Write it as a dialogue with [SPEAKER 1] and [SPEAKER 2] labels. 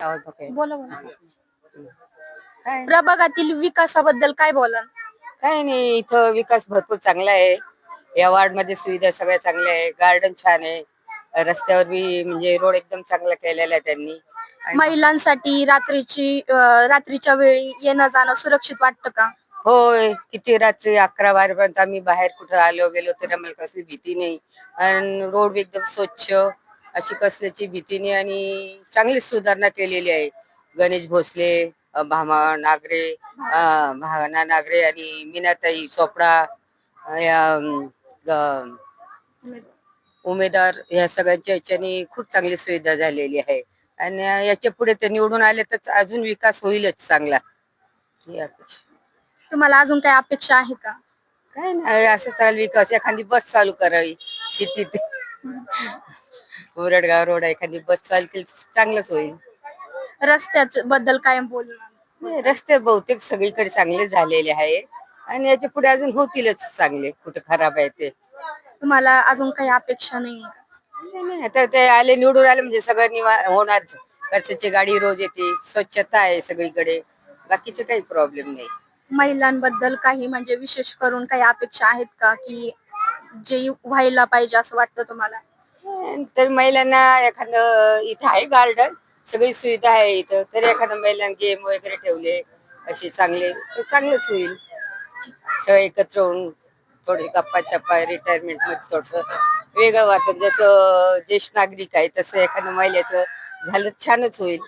[SPEAKER 1] आवाज बघाय.
[SPEAKER 2] बोला बोला.
[SPEAKER 1] काय
[SPEAKER 2] प्रभागातील विकासाबद्दल काय बोला
[SPEAKER 1] काय नाही इथं विकास भरपूर चांगला आहे. या वार्डमध्ये सुविधा सगळ्या चांगल्या आहे. गार्डन छान आहे. रस्त्यावर बी म्हणजे रोड एकदम चांगला केलेला आहे त्यांनी. आणि-
[SPEAKER 2] महिलांसाठी रात्रीची अं, रात्रीच्या वेळी येणं जाणं सुरक्षित वाटतं का?
[SPEAKER 1] होय किती रात्री अकरा बारापर्यंत आम्ही बाहेर कुठं आलो गेलो तरी आम्हाला कसली भीती नाही. आणि रोड बी एकदम स्वच्छ. अशी कसल्याची भीती नाही आणि चांगली सुधारणा केलेली आहे. गणेश भोसले भामा नागरे भावना नागरे आणि मीनाताई चोपडा उमेदवार या सगळ्यांच्या ह्याच्यानी खूप चांगली सुविधा झालेली आहे. आणि याच्यापुढे ते निवडून आले तर अजून विकास होईलच चांगला. ही अपेक्षा.
[SPEAKER 2] तुम्हाला अजून काही अपेक्षा आहे का?
[SPEAKER 1] काय नाही असं चालू विकास एखादी बस चालू करावी सिटीत. मुरडगाव रोड एखादी बस चालू केली तर चांगलंच होईल.
[SPEAKER 2] रस्त्याच बद्दल काय बोलणार.
[SPEAKER 1] नाही, रस्ते बहुतेक सगळीकडे चांगले झालेले आहे. आणि याच्यापुढे अजून होतीलच चांगले कुठे खराब आहे ते.
[SPEAKER 2] तुम्हाला अजून काही अपेक्षा नाही? का?
[SPEAKER 1] नाही, नाही, आता ते आले निवडून आले म्हणजे सगळं निवा होणारच कचऱ्याची गाडी रोज येते स्वच्छता आहे सगळीकडे. बाकीचे काही प्रॉब्लेम नाही.
[SPEAKER 2] महिलांबद्दल काही म्हणजे विशेष करून काही अपेक्षा आहेत का की जे व्हायला पाहिजे असं वाटतं तुम्हाला?
[SPEAKER 1] तर महिलांना एखादं इथं आहे गार्डन सगळी सुविधा आहे इथं. तर एखादं महिलांना गेम वगैरे ठेवले असे चांगले तर चांगलंच होईल. सगळे एकत्र होऊन थोडी गप्पा चप्पा रिटायरमेंटमध्ये थोडस वेगळं वाटत जसं ज्येष्ठ नागरिक आहे तसं एखाद्या महिलेचं झालं छानच होईल.